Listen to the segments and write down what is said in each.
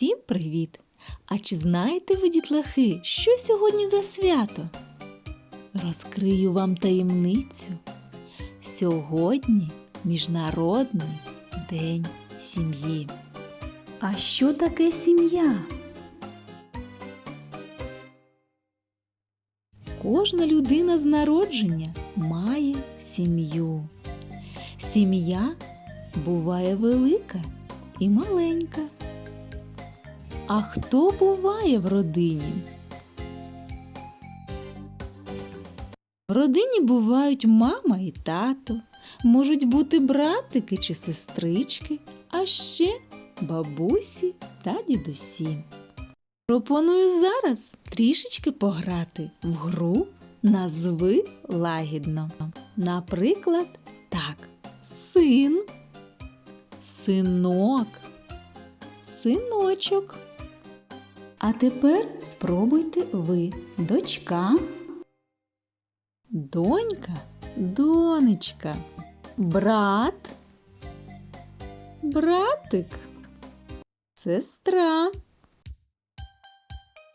Всім привіт! А чи знаєте ви, дітлахи, що сьогодні за свято? Розкрию вам таємницю. Сьогодні Міжнародний день сім'ї. А що таке сім'я? Кожна людина з народження має сім'ю. Сім'я буває велика і маленька. А хто буває в родині? В родині бувають мама і тато, можуть бути братики чи сестрички, а ще бабусі та дідусі. Пропоную зараз трішечки пограти в гру назви лагідно. Наприклад, так, син, синок, синочок. А тепер спробуйте ви, дочка, донька, донечка, брат, братик, сестра,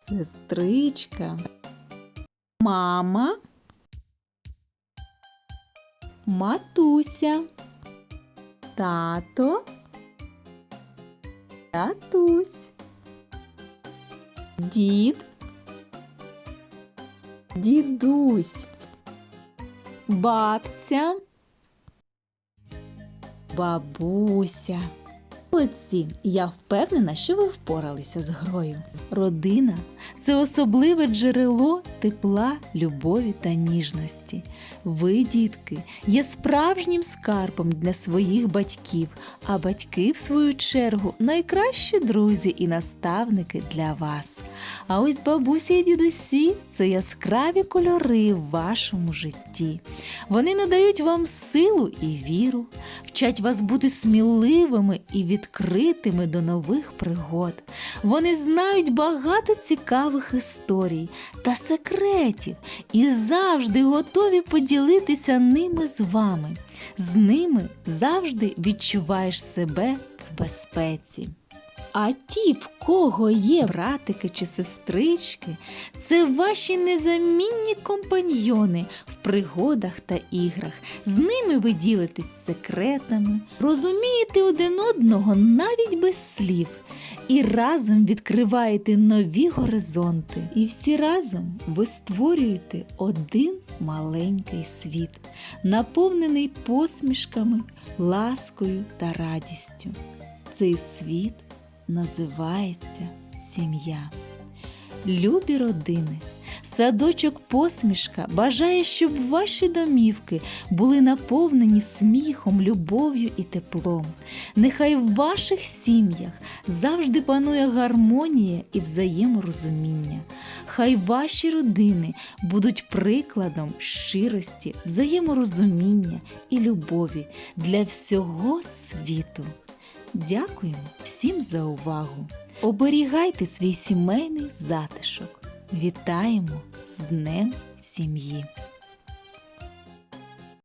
сестричка, мама, матуся, тато, татусь, дід, дідусь, бабця, бабуся. Молодці, я впевнена, що ви впоралися з грою. Родина це особливе джерело тепла, любові та ніжності. Ви, дітки, є справжнім скарбом для своїх батьків, а батьки, в свою чергу, найкращі друзі і наставники для вас. А ось бабусі і дідусі це яскраві кольори в вашому житті. Вони надають вам силу і віру, вчать вас бути сміливими і відкритими до нових пригод. Вони знають багато цікавих історій та секретів і завжди готові поділитися ними з вами. З ними завжди відчуваєш себе в безпеці. А ті, в кого є братики чи сестрички, це ваші незамінні компаньйони в пригодах та іграх. З ними ви ділитесь секретами, розумієте один одного навіть без слів, і разом відкриваєте нові горизонти. І всі разом ви створюєте один маленький світ, наповнений посмішками, ласкою та радістю. Цей світ називається сім'я. Любі родини, садочок посмішка бажає, щоб ваші домівки були наповнені сміхом, любов'ю і теплом. Нехай в ваших сім'ях завжди панує гармонія і взаєморозуміння. Хай ваші родини будуть прикладом щирості, взаєморозуміння і любові для всього світу. Дякуємо всім за увагу. Оберігайте свій сімейний затишок. Вітаємо з Днем сім'ї!